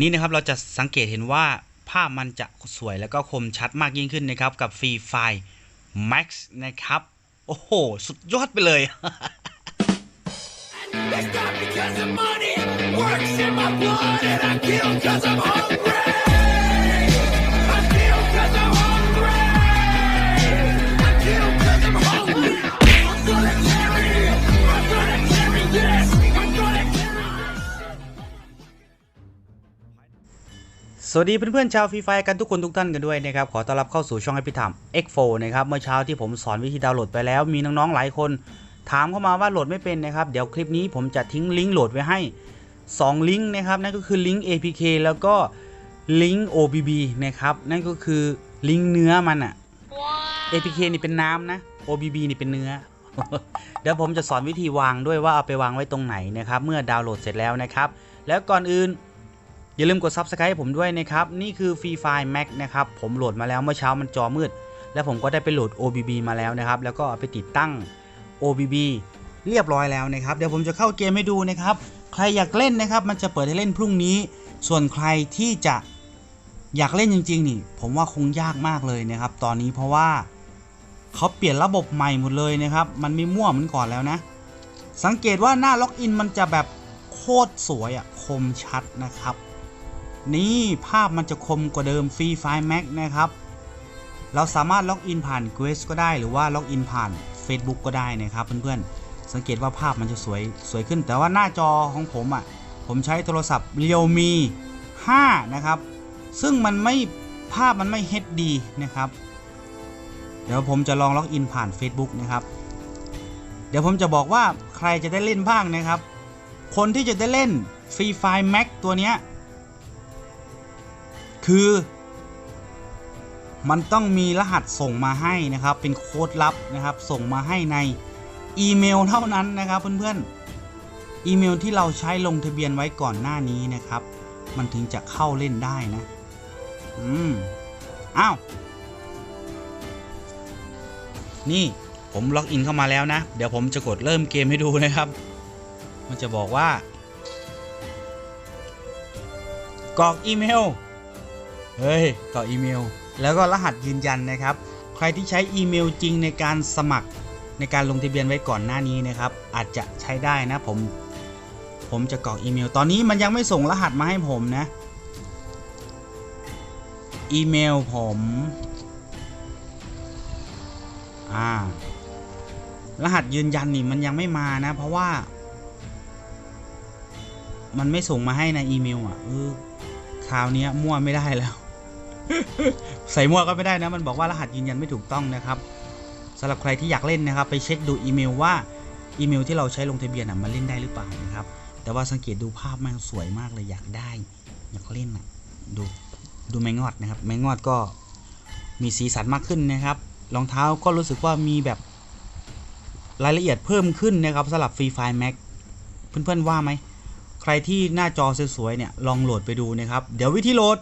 นี้นะครับเราจะสังเกตเห็นว่าภาพมันจะสวยแล้วก็คมชัดมากยิ่งขึ้นนะครับ กับฟรีไฟล์ Max นะครับ โอ้โห สุดยอดไปเลย It's not because of money, works in my blood, and I kill because I'm hungry. สวัสดีเพื่อนๆชาวฟรีไฟกันทุกคนทุกท่านกันด้วยนะครับขอต้อนรับเข้าสู่ช่องให้พี่ถาม X4 นะครับเมื่อเช้าที่ผมสอนวิธีดาวน์โหลดไปแล้ว มีน้องๆหลายคน ถามเข้ามาว่าโหลดไม่เป็นนะครับเดี๋ยวคลิปนี้ผมจะทิ้งลิงก์โหลดไว้ให้ 2 ลิงก์นะครับนั่นก็คือลิงก์ APK แล้วก็ลิงก์ OBB นะครับนั่นก็คือลิงก์เนื้อมันอะ APK นี่เป็นน้ำนะ OBB นี่เป็นเนื้อ เดี๋ยวผมจะสอนวิธีวางด้วยว่าเอาไปวางไว้ตรงไหนนะครับเมื่อดาวน์โหลดเสร็จแล้วนะครับแล้วก่อนอื่น อย่าลืมกด Subscribe ให้ผมด้วยนะครับ นี่คือ Free Fire Max นะครับ ผมโหลดมาแล้วเมื่อเช้ามันจอมืด แล้วผมก็ได้ไปโหลด OBB มาแล้วนะครับ แล้วก็ไปติดตั้ง OBB เรียบร้อยแล้วนะครับ เดี๋ยวผมจะเข้าเกมให้ดูนะครับ ใครอยากเล่นนะครับ มันจะเปิดให้เล่นพรุ่งนี้ ส่วนใครที่จะอยากเล่นจริง ๆ นี่ ผมว่าคงยากมากเลยนะครับ ตอนนี้เพราะว่าเขาเปลี่ยนระบบใหม่หมดเลยนะครับ มันไม่มั่วเหมือนก่อนแล้วนะ สังเกตว่าหน้าล็อกอินมันจะแบบโคตรสวยอะคมชัดนะครับ นี่ภาพมันจะคมกว่าเดิมฟรีไฟล์ Max นะครับ เราสามารถล็อกอินผ่าน Quest ก็ได้หรือว่าล็อกอินผ่าน Facebook ก็ได้นะครับเพื่อนๆ สังเกตว่าภาพมันจะสวยสวยขึ้น แต่ว่าหน้าจอของผมอะ่ะ ผมใช้โทรศัพท์ Realme 5 นะครับ ซึ่งมันไม่ภาพมันไม่ HD นะครับ เดี๋ยวผมจะลองล็อกอินผ่าน Facebook นะครับ เดี๋ยวผมจะบอกว่าใครจะได้เล่นบ้างนะครับ คนที่จะได้เล่นฟรีไฟล์ Max ตัวเนี้ย คือ มันต้องมีรหัสส่งมาให้นะครับ เป็นโค้ดลับนะครับ ส่งมาให้ในอีเมลเท่านั้นนะครับเพื่อนๆ อีเมลที่เราใช้ลงทะเบียนไว้ก่อนหน้านี้นะครับ มันถึงจะเข้าเล่นได้นะ อืม อ้าว นี่ผมล็อกอินเข้ามาแล้วนะ เดี๋ยวผมจะกดเริ่มเกมให้ดูนะครับ มันจะบอกว่ากรอกอีเมล เฮ้ยกรอกอีเมล แล้วก็รหัสยืนยันนะครับ ใครที่ใช้อีเมลจริงในการสมัครในการลงทะเบียนไว้ก่อนหน้านี้นะครับ อาจจะใช้ได้นะผม ผมจะกรอกอีเมล ตอนนี้มันยังไม่ส่งรหัสมาให้ผมนะ อีเมลผม อ่า รหัสยืนยันนี่มันยังไม่มานะ เพราะว่า มันไม่ส่งมาให้ในอีเมลอะเออคราวนี้มั่วไม่ได้แล้ว ใส่มั่วก็ไม่ได้นะ มันบอกว่ารหัสยืนยันไม่ถูกต้องนะครับสำหรับใครที่อยากเล่นนะครับ ไปเช็คดูอีเมลว่าอีเมลที่เราใช้ลงทะเบียนมันเล่นได้หรือเปล่านะครับ แต่ว่าสังเกตดูภาพมันสวยมากเลยอยากได้ อยากเล่นอะดูดูแมงงอดนะครับ แมงงอดก็มีสีสันมากขึ้นนะครับรองเท้าก็รู้สึกว่ามีแบบรายละเอียดเพิ่มขึ้นนะครับสำหรับฟรีไฟล์แม็กเพื่อนๆว่าไหมใครที่หน้าจอสวยๆเนี่ยลองโหลดไปดูนะครับ เดี๋ยววิธีโหลด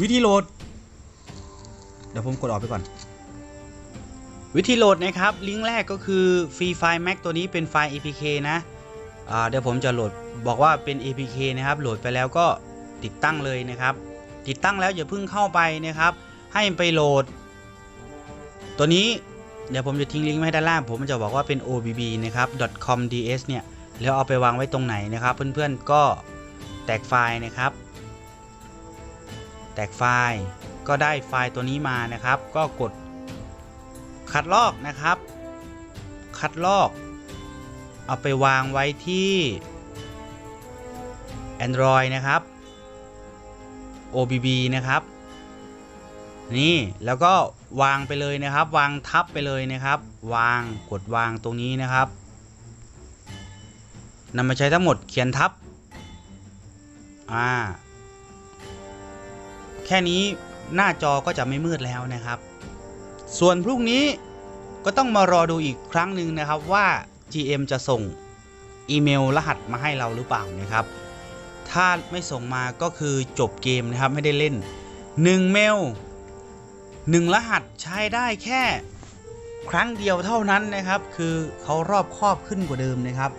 วิธีโหลด เดี๋ยวผมกดออกไปก่อน วิธีโหลดนะครับ ลิงก์แรกก็คือฟรีไฟล์ Mac ตัวนี้เป็นไฟล์ APK นะอ่าเดี๋ยวผมจะโหลดบอกว่าเป็น APK นะครับ โหลดไปแล้วก็ติดตั้งเลยนะครับ ติดตั้งแล้วอย่าเพิ่งเข้าไปนะครับ ให้ไปโหลด ตัวนี้เดี๋ยวผมจะทิ้งลิงก์ไว้ให้ด้านล่าง ผมจะบอกว่าเป็น obb นะครับ .com.ds เนี่ย แล้วเอาไปวางไว้ตรงไหนนะครับ เพื่อนๆก็แตกไฟล์นะครับ แตกไฟล์ก็ได้ไฟล์ตัวนี้มานะครับ ก็กดคัดลอกนะครับ คัดลอก เอาไปวางไว้ที่ Android นะครับ OBB นะครับ นี่แล้วก็วางไปเลยนะครับ วางทับไปเลยนะครับ วางกดวางตรงนี้นะครับนำมาใช้ทั้งหมดเขียนทับ อ่า ค่นี้หน้าจอก็จะไม่มืดแล้วนะครับ ส่วนพรุ่งนี้ก็ต้องมารอดูอีกครั้งหนึ่งนะครับว่า GM จะส่งอีเมลรหัสมาให้เราหรือเปล่านะครับ ถ้าไม่ส่งมาก็คือจบเกมนะครับไม่ได้เล่น 1 เมล 1 รหัสใช้ได้แค่ครั้งเดียวเท่านั้นนะครับ คือเขารอบครอบขึ้นกว่าเดิมนะครับ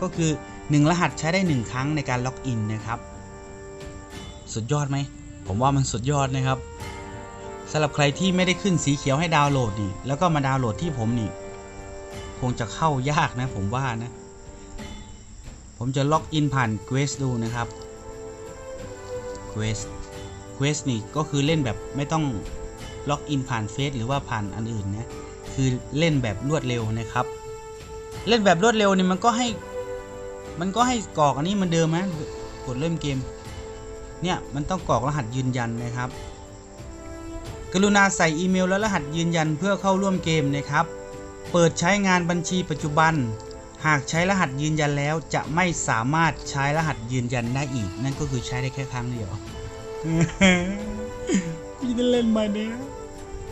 ก็คือ 1 รหัสใช้ได้ 1 ครั้งในการล็อกอินนะครับ สุดยอดไหม ผมว่ามันสุดยอดนะครับสำหรับใครที่ไม่ได้ขึ้นสีเขียวให้ดาวน์โหลดนี่แล้วก็มาดาวน์โหลดที่ผมนี่คงจะเข้ายากนะผมว่านะ ผมจะล็อกอินผ่าน Quest ดูนะครับ Quest Quest นี่ก็คือเล่นแบบไม่ต้องล็อกอินผ่านเฟซหรือว่าผ่านอันอื่นนะคือเล่นแบบรวดเร็วนะครับ เล่นแบบรวดเร็วนี่มันก็ให้ มันก็ให้กรอกอันนี้มันเดิมนะกดเริ่มเกม เนี่ยมันต้องกรอกรหัสยืนยันนะครับ กรุณาใส่อีเมลและรหัสยืนยันเพื่อเข้าร่วมเกมนะครับ เปิดใช้งานบัญชีปัจจุบัน หากใช้รหัสยืนยันแล้วจะไม่สามารถใช้รหัสยืนยันได้อีก นั่นก็คือใช้ได้แค่ครั้งเดียวพี่จะเล่นมาเนี่ย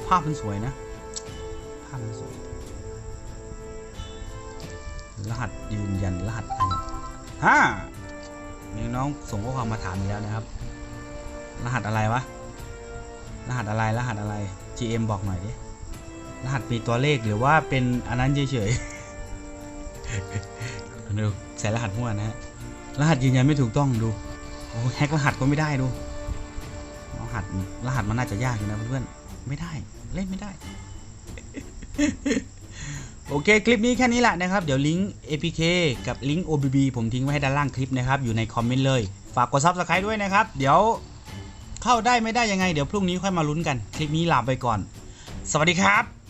ภาพมันสวยนะ ภาพมันสวย รหัสยืนยันรหัสอะไรฮ่ามีน้องส่งข้อความมาถามอีกแล้วนะครับ รหัสอะไรวะ รหัสอะไร รหัสอะไร GM บอกหน่อยดิ รหัสมีตัวเลขหรือว่าเป็นอันนั้นเฉยๆ ดูใส่รหัสมั่วนะฮะ รหัสยืนยันไม่ถูกต้องดูโอ้แฮกรหัสก็ไม่ได้ดู รหัส รหัสมันน่าจะยากอยู่นะเพื่อนๆ ไม่ได้ เล่นไม่ได้ โอเค คลิปนี้แค่นี้แหละนะครับ เดี๋ยวลิงก์ APK กับลิงก์ OBB ผมทิ้งไว้ให้ด้านล่างคลิปนะครับ อยู่ในคอมเมนต์เลย ฝากกด Subscribe ด้วยนะครับ เดี๋ยว เข้าได้ไม่ได้ยังไง เดี๋ยวพรุ่งนี้ค่อยมาลุ้นกัน คลิปนี้ลาไปก่อน สวัสดีครับ